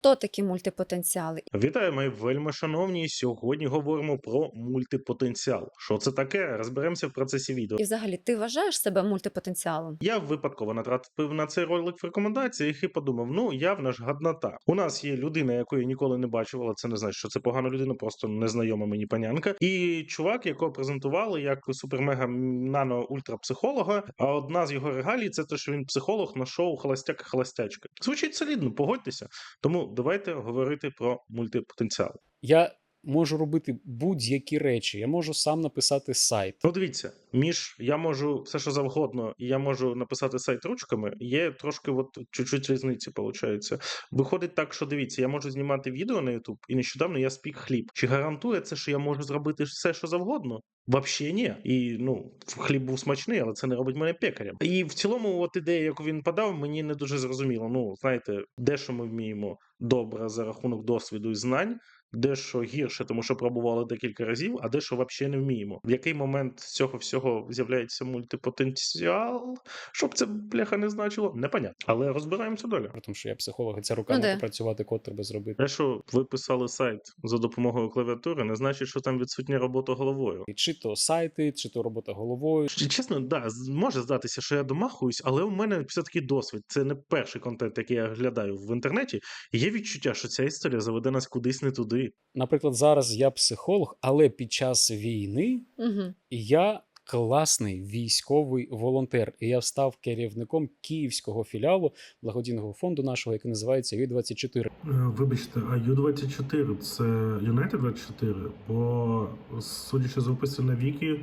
Хто такі мультипотенціали? Вітаю, мої вельми шановні. Сьогодні говоримо про мультипотенціал. Що це таке? Розберемося в процесі відео. І взагалі ти вважаєш себе мультипотенціалом? Я випадково натрапив на цей ролик в рекомендаціях і подумав: ну явно ж гаднота. У нас є людина, яку я ніколи не бачив, але це не значить, що це погана людина, просто незнайома мені панянка. І чувак, якого презентували як супер-мега нано ультра психолога. А одна з його регалій це те, що він психолог на шоу Холостяк і Холостячка. Звучить солідно, погодьтеся. Тому давайте говорити про мультипотенціал. Я можу робити будь-які речі. Я можу сам написати сайт. Ну, дивіться, між я можу все, що завгодно, і я можу написати сайт ручками. Є трошки, от чуть-чуть різниці, виходить. Виходить так, що дивіться, я можу знімати відео на YouTube, і нещодавно я спік хліб. Чи гарантує це, що я можу зробити все, що завгодно? Вообще ні. І ну, хліб був смачний, але це не робить мене пекарем. І в цілому, от ідея, яку він подав, мені не дуже зрозуміло. Ну, знаєте, дещо ми вміємо добре за рахунок досвіду і знань. Дещо гірше, тому що пробували декілька разів, а дещо взагалі не вміємо. В який момент з цього всього з'являється мультипотенціал? Щоб це бляха не значило, непонятно. Але розбираємося далі. При тому, що я психолог, і це руками Ну, де? попрацювати, код треба зробити. Те, що ви писали сайт за допомогою клавіатури, не значить, що там відсутня робота головою. І Чи то сайти, чи то робота головою. Чесно, да, може здатися, що я домахуюсь, але у мене все-таки досвід. Це не перший контент, який я глядаю в інтернеті. Є відчуття, що ця історія заведе нас кудись не туди. Наприклад, зараз я психолог, але під час війни Угу. я класний військовий волонтер. І я став керівником київського філіалу благодійного фонду нашого, який називається Ю-24. Е, Вибачте, а Ю-24 це Юнайтед 24, бо судячи з опису на Вікі,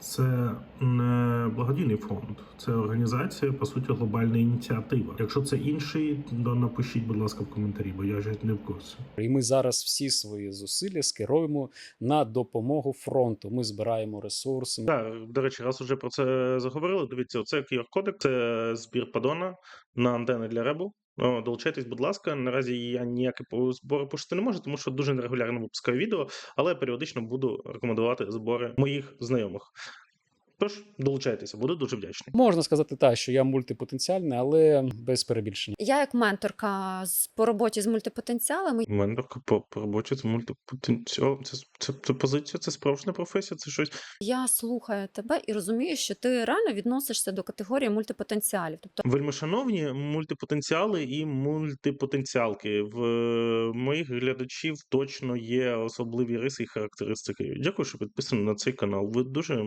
це не благодійний фонд, це організація, по суті, глобальна ініціатива. Якщо це інший, то напишіть, будь ласка, в коментарі, бо я ж не в курсі. І ми зараз всі свої зусилля скеруємо на допомогу фронту. Ми збираємо ресурси. Так, до речі, раз уже про це заговорили. Дивіться, оце QR-кодек, це збір падона на антени для ребу. О, Долучайтесь, будь ласка. Наразі я ніякі збори пошити не можу, тому що дуже нерегулярно випускаю відео, але періодично буду рекомендувати збори моїх знайомих. Тож долучайтеся, буду дуже вдячний. Можна сказати так, що я мультипотенціальний, але без перебільшення. Я, як менторка з по роботі з мультипотенціалами, Менторка по, по роботі це мультипотенціал. Це, це, це позиція, це справжня професія, це щось. я слухаю тебе і розумію, що ти реально відносишся до категорії мультипотенціалів. Тобто, Вельми шановні мультипотенціали і мультипотенціалки. В е, моїх глядачів точно є особливі риси і характеристики. Дякую, що підписані на цей канал. Ви дуже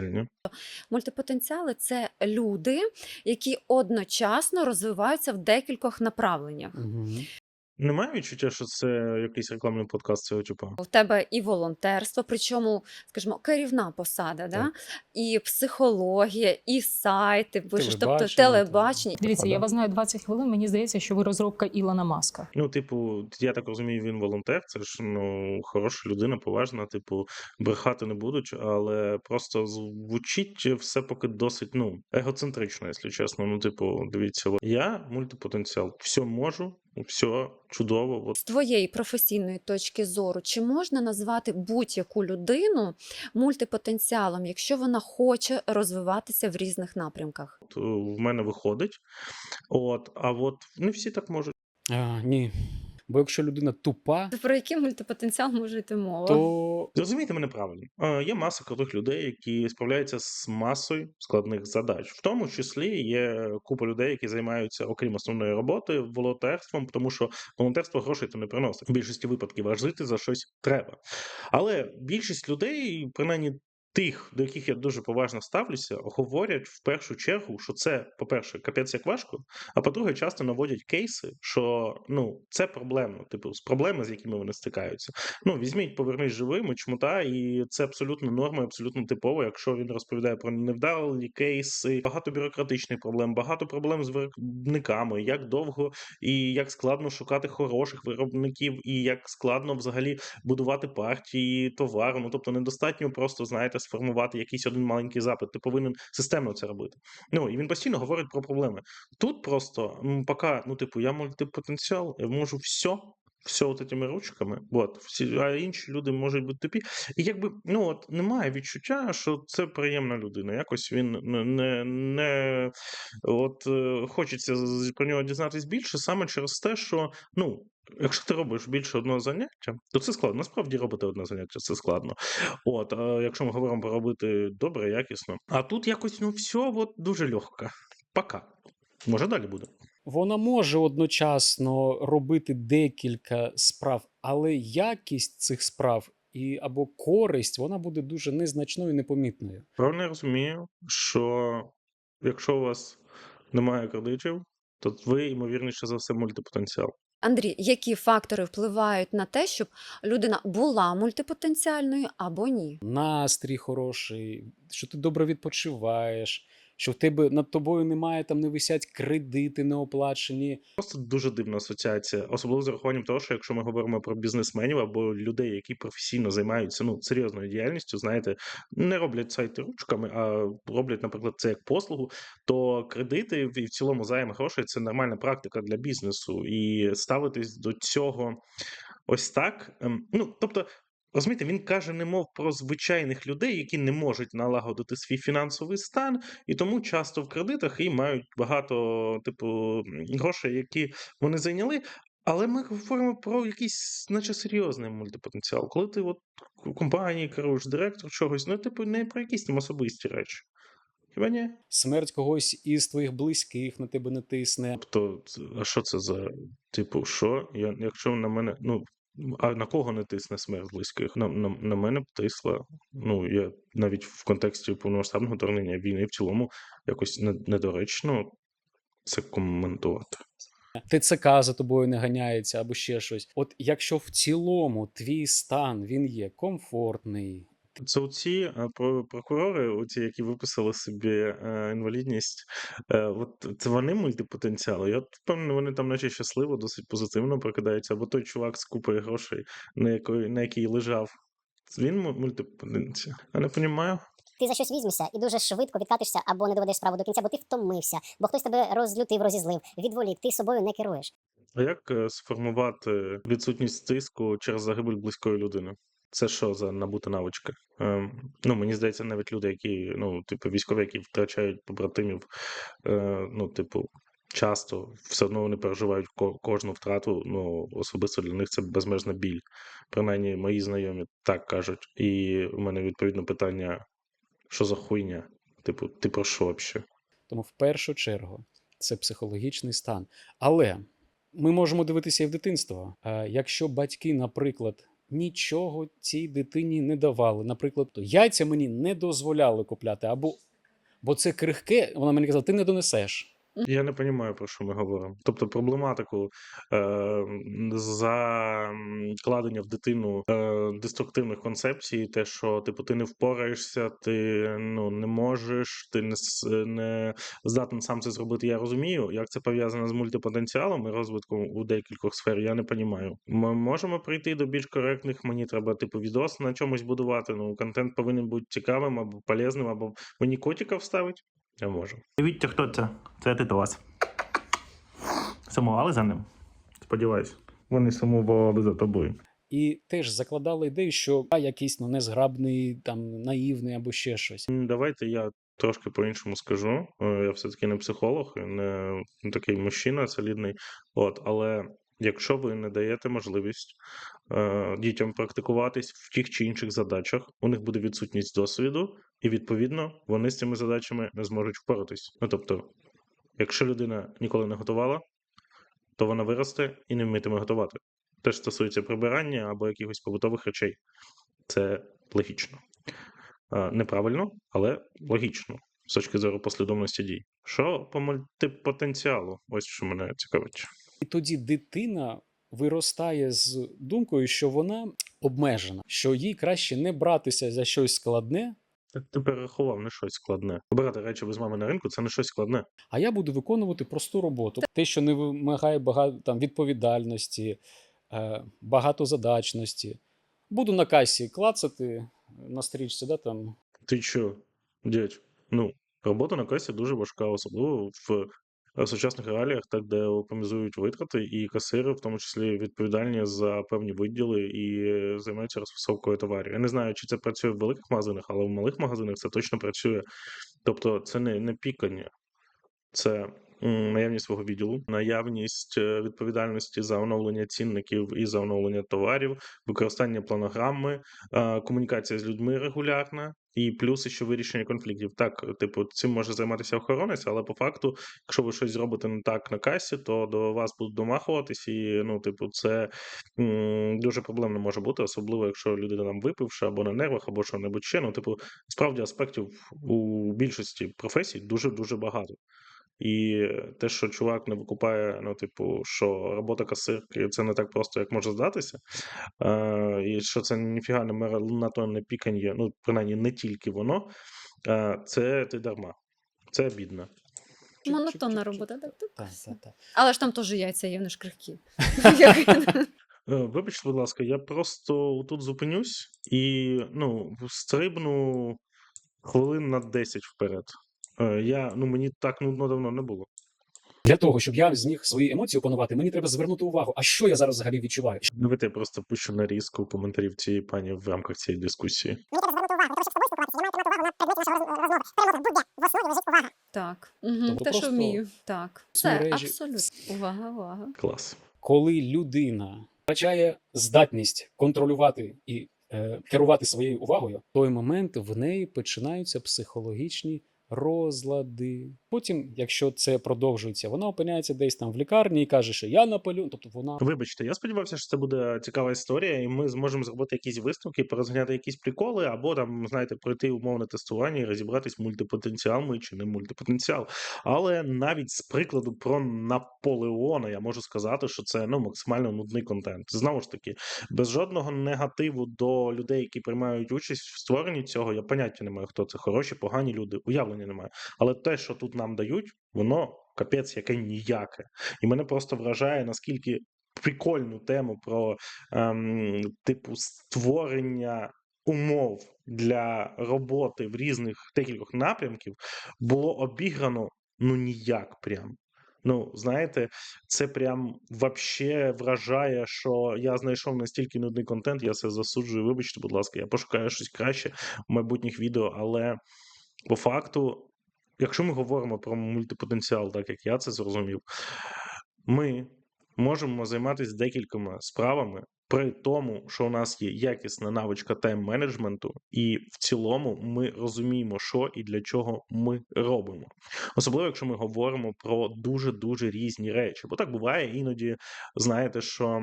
мультипотенціальні. мультипотенціали це люди, які одночасно розвиваються в декількох направленнях. Угу. Немає відчуття, що це якийсь рекламний подкаст цього типу? У тебе і волонтерство, причому, скажімо, керівна посада, да? і психологія, і сайти пишеш, тобто Телебачення, телебачення. Дивіться, я вас знаю 20 хвилин. Мені здається, що ви розробка Ілона Маска. Ну, типу, я так розумію, він волонтер. Це ж ну хороша людина, поважна. Типу, брехати не будуть, але просто звучить все поки досить ну егоцентрично, якщо чесно. Ну, типу, дивіться, я мультипотенціал, все можу, все чудово. От З твоєї професійної точки зору, чи можна назвати будь-яку людину мультипотенціалом, якщо вона хоче розвиватися в різних напрямках? От, в мене виходить. От, а от не всі так можуть. А, ні. Бо якщо людина тупа, то Про який мультипотенціал може йти мова? то Зрозумійте мене правильно. Е, Є маса крутих людей, які справляються з масою складних задач. В тому числі є купа людей, які займаються, окрім основної роботи, волонтерством, тому що волонтерство грошей то не приносить. В більшості випадків аж жити за щось треба. Але більшість людей, принаймні. Тих, до яких я дуже поважно ставлюся, говорять в першу чергу, що це, по-перше, капець як важко, а по-друге, часто наводять кейси, що ну це проблемно, типу, з проблеми, з якими вони стикаються. Ну, візьміть, повернись живим, чмута, і це абсолютно норма, абсолютно типово, якщо він розповідає про невдалі кейси, багато бюрократичних проблем, багато проблем з виробниками, як довго і як складно шукати хороших виробників, і як складно взагалі будувати партії товару. Ну тобто недостатньо просто знаєте сформувати якийсь один маленький запит. Ти повинен системно це робити. Ну і він постійно говорить про проблеми. Тут просто м, поки, ну типу, я мультипотенціал, я можу все. все от этими ручками, от, всі, а інші люди можуть бути тупі. І якби ну от немає відчуття, що це приємна людина. Якось він не, не, не от е, хочеться про нього дізнатись більше саме через те, що ну. Якщо ти робиш більше одного заняття, то це складно. Насправді робити одне заняття це складно. От, а якщо ми говоримо про робити добре, якісно. А тут якось ну все от дуже легко. Пока. Може далі буде. Вона може одночасно робити декілька справ, але якість цих справ і або користь вона буде дуже незначною і непомітною. Правильно я розумію, що якщо у вас немає кредитів, то ви, ймовірніше за все, мультипотенціал. Андрій, які фактори впливають на те, щоб людина була мультипотенціальною або ні? Настрій хороший, що ти добре відпочиваєш, що в тебе над тобою немає там, не висять кредити неоплачені. Просто дуже дивна асоціація, особливо з урахуванням того, що якщо ми говоримо про бізнесменів або людей, які професійно займаються ну серйозною діяльністю, знаєте, не роблять сайти ручками, а роблять, наприклад, це як послугу, то кредити і в цілому займ грошей це нормальна практика для бізнесу. І ставитись до цього ось так. ем, Ну тобто. Розумієте, він каже, немов про звичайних людей, які не можуть налагодити свій фінансовий стан, і тому часто в кредитах і мають багато, типу, грошей, які вони зайняли. Але ми говоримо про якийсь, наче серйозний мультипотенціал. Коли ти от в компанії керуєш директор чогось, ну, типу, не про якісь там особисті речі. Хіба ні? Смерть когось із твоїх близьких на тебе не тисне. Тобто, а що це за, типу, що? Я, якщо на мене, ну, а на кого не тисне смерть близьких? На, на, на мене б тисла. Ну, я навіть в контексті повномасштабного вторгнення війни в цілому якось недоречно це коментувати. ТЦК за тобою не ганяється або ще щось. От якщо в цілому твій стан він є комфортний, Це оці е, про- прокурори, оці, які виписали собі е, інвалідність, е, от це вони мультипотенціали. Я впевнений, вони там наче щасливо, досить позитивно прокидаються. Або той чувак з купою грошей, на якої на якій лежав. Він мультипотенціал. Я не розумію. ти за щось візьмешся і дуже швидко відкатишся або не доведеш справу до кінця, бо ти втомився, бо хтось тебе розлютив, розізлив, відволік, ти собою не керуєш. А як сформувати відсутність тиску через загибель близької людини? Це що за набута навичка? Ем, ну, мені здається, навіть люди, які, ну, типу, військові, які втрачають побратимів, е, ну, типу, часто все одно вони переживають ко- кожну втрату. Ну, особисто для них це безмежна біль. Принаймні, мої знайомі так кажуть. І у мене відповідно питання: що за хуйня? Типу, ти про що взагалі? Тому в першу чергу це психологічний стан. Але ми можемо дивитися і в дитинство. Е, Якщо батьки, наприклад, нічого цій дитині не давали, наприклад, то яйця мені не дозволяли купляти, або бо це крихке, вона мені казала, ти не донесеш. Я не розумію, про що ми говоримо. Тобто проблематику е, закладення в дитину е, деструктивних концепцій, те, що типу ти не впораєшся, ти ну не можеш, ти не, не здатен сам це зробити. Я розумію, як це пов'язано з мультипотенціалом і розвитком у декількох сфер. Я не розумію. Ми можемо прийти до більш коректних. Мені треба типу відос на чомусь будувати. Ну контент повинен бути цікавим або полезним, або мені котика вставить. Я можу. Дивіться, хто це? Це Титовас. Сумували за ним? Сподіваюсь, вони сумували за тобою. І теж закладали ідею, що я якийсь ну, незграбний, там наївний або ще щось. Давайте я трошки по-іншому скажу. Е, Я все-таки не психолог, не не такий мужчина солідний. От, але якщо ви не даєте можливість дітям практикуватись в тих чи інших задачах, у них буде відсутність досвіду, і відповідно вони з цими задачами не зможуть впоратись. Ну тобто, якщо людина ніколи не готувала, то вона виросте і не вмітиме готувати. Теж стосується прибирання або якихось побутових речей. Це логічно. Е, Неправильно, але логічно з точки зору послідовності дій. Що по мультипотенціалу? Ось що мене цікавить. І тоді дитина виростає з думкою, що вона обмежена, що їй краще не братися за щось складне, Так ти перерахував не щось складне. Обирати речі без мами на ринку це не щось складне. а я буду виконувати просту роботу. Те, що не вимагає багато там відповідальності, е, багатозадачності. Буду на касі клацати на стрічці, да, там Ти що, дядь? Ну, робота на касі дуже важка, особливо в в сучасних реаліях, так де оптимізують витрати, і касири, в тому числі, відповідальні за певні виділи і займаються розфасовкою товарів. Я не знаю, чи це працює в великих магазинах, але в малих магазинах це точно працює. Тобто, це не, не пікання, це наявність свого відділу, наявність е, відповідальності за оновлення цінників і за оновлення товарів, використання планограми, комунікація з людьми регулярна. І плюс ще вирішення конфліктів. Так, типу, цим може займатися охоронець, але по факту, якщо ви щось зробите не так на касі, то до вас будуть домахуватись, і ну, типу, це дуже проблемно може бути, особливо якщо людина там випивша або на нервах, або що небудь ще. Ну, типу, справді аспектів у більшості професій дуже дуже багато. І те, що чувак не викупає, ну, типу, що робота касирки це не так просто, як може здатися. Е, і що це ніфіга не монотонне пікання, ну, принаймні, не тільки воно, е, це ти дарма. Це бідно. Монотонна робота, так, так. Так, так, так. Але ж там теж яйця є, вони ж крихкі. Е, Вибачте, будь ласка, я просто тут зупинюсь і ну, стрибну хвилин на 10 вперед. Е, Я, ну, мені так нудно давно не було. Для того, щоб я зміг свої емоції опанувати, мені треба звернути увагу, а що я зараз взагалі відчуваю. Давайте я просто пущу нарізку коментарів цієї пані в рамках цієї дискусії. Мені треба звернути увагу, тому що з тобою спілкуватися, я маю тримати увагу на предметі нашої роз- розмови. Перемотах будь-де, в основі лежить увага. Так, угу. Тобто те, що вмію. Так. Все, соцмережі- абсолютно. Увага, увага. Клас. Коли людина втрачає здатність контролювати і е, керувати своєю увагою, в той момент в неї починаються психологічні розлади. Потім, якщо це продовжується, вона опиняється десь там в лікарні і каже, що я Наполеон, тобто вона Вибачте, я сподівався, що це буде цікава історія, і ми зможемо зробити якісь висновки, порозганяти якісь приколи, або там, знаєте, пройти умовне тестування і розібратись, мультипотенціал ми чи не мультипотенціал. Але навіть з прикладу про Наполеона я можу сказати, що це ну максимально нудний контент. Знову ж таки, без жодного негативу до людей, які приймають участь в створенні цього, я поняття не маю, хто це хороші, погані люди, уявлення немає. Але те, що тут нам дають, воно капець яке ніяке. І мене просто вражає, наскільки прикольну тему про ем, типу створення умов для роботи в різних декількох напрямків було обіграно ну ніяк прям. Ну, знаєте, це прям вообще вражає, що я знайшов настільки нудний контент, я це засуджую. Вибачте, будь ласка, я пошукаю щось краще в майбутніх відео, але по факту, якщо ми говоримо про мультипотенціал, так як я це зрозумів, ми можемо займатися декількома справами. При тому, що у нас є якісна навичка тайм-менеджменту, і в цілому ми розуміємо, що і для чого ми робимо. Особливо, якщо ми говоримо про дуже дуже різні речі. Бо так буває іноді, знаєте, що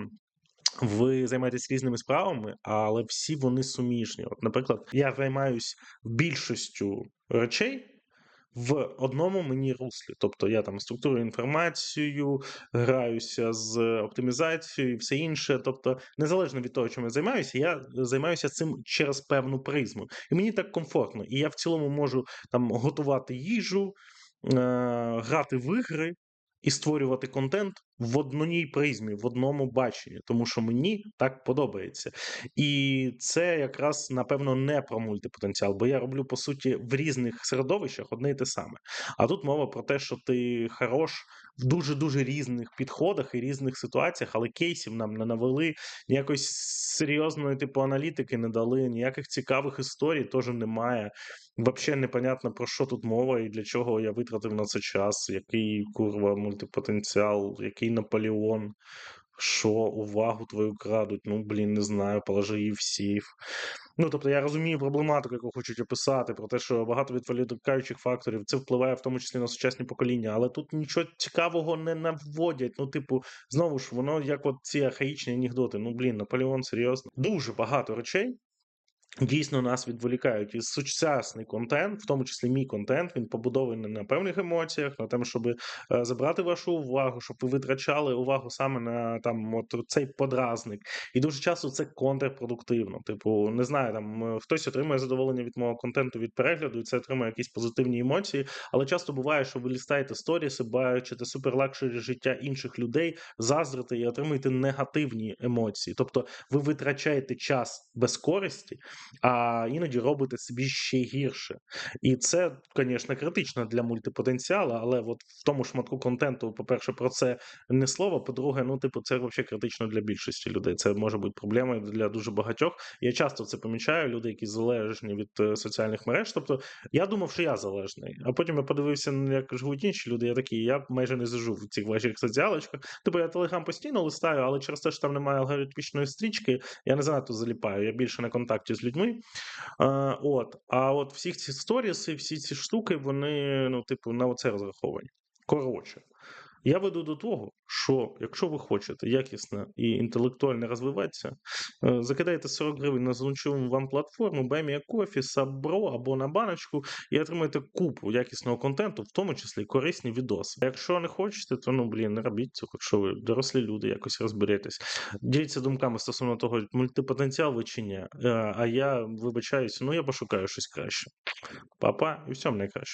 ви займаєтесь різними справами, але всі вони суміжні. От, наприклад, я займаюсь більшістю речей. В одному мені руслі, тобто я там структурую інформацію, граюся з оптимізацією і все інше. Тобто, незалежно від того, чим я займаюся, я займаюся цим через певну призму. І мені так комфортно. І я в цілому можу там готувати їжу, е- грати в ігри і створювати контент в одній призмі, в одному баченні, тому що мені так подобається. І це якраз напевно не про мультипотенціал, бо я роблю по суті в різних середовищах одне і те саме. А тут мова про те, що ти хорош в дуже дуже різних підходах і різних ситуаціях, але кейсів нам не навели, ніякої серйозної типу аналітики не дали, ніяких цікавих історій теж немає. Взагалі непонятно про що тут мова і для чого я витратив на це час, який курва мультипотенціал, який Наполеон. Що увагу твою крадуть? Ну блін, не знаю, положи її в сейф. Ну тобто я розумію проблематику, яку хочуть описати, про те, що багато відволікаючих факторів це впливає в тому числі на сучасні покоління, але тут нічого цікавого не наводять. Ну, типу, знову ж воно як от ці архаїчні анекдоти. Ну блін, Наполеон серйозно. Дуже багато речей. Дійсно нас відволікають і сучасний контент, в тому числі мій контент, він побудований на певних емоціях, на тому, щоб е, забрати вашу увагу, щоб ви витрачали увагу саме на там от цей подразник. І дуже часто це контрпродуктивно. Типу, не знаю, там е, хтось отримує задоволення від мого контенту від перегляду, і це отримує якісь позитивні емоції. Але часто буває, що ви лістаєте сторіси, бачите суперлакшері життя інших людей, заздрите і отримуєте негативні емоції. Тобто ви витрачаєте час без користі а іноді робите собі ще гірше. І це, звісно, критично для мультипотенціалу, але от в тому шматку контенту, по-перше, про це не слово. По-друге, ну, типу, це взагалі критично для більшості людей. Це може бути проблемою для дуже багатьох. Я часто це помічаю. Люди, які залежні від е, соціальних мереж. Тобто, я думав, що я залежний, а потім я подивився, ну, як живуть інші люди. Я такий, я майже не зажу в цих ваших соціалочках. Тобто я телеграм постійно листаю, але через те, що там немає алгоритмічної стрічки, я не занадто заліпаю. Я більше на контакті з людьми. А, от, а от всі ці сторіси, всі ці штуки, вони, ну, типу, на оце розраховані. Коротше, я веду до того, що якщо ви хочете якісно і інтелектуально розвиватися, е, закидайте 40 гривень на залучену вам платформу Бемія Кофі, Сабро або на баночку і отримаєте купу якісного контенту, в тому числі корисні відоси. Якщо не хочете, то ну блін, не робіть цього, якщо ви дорослі люди, якось розберетесь. Діліться думками стосовно того, мультипотенціал ви чи ні. Е, А я вибачаюся, ну я пошукаю щось краще. Па-па, і всьому найкраще.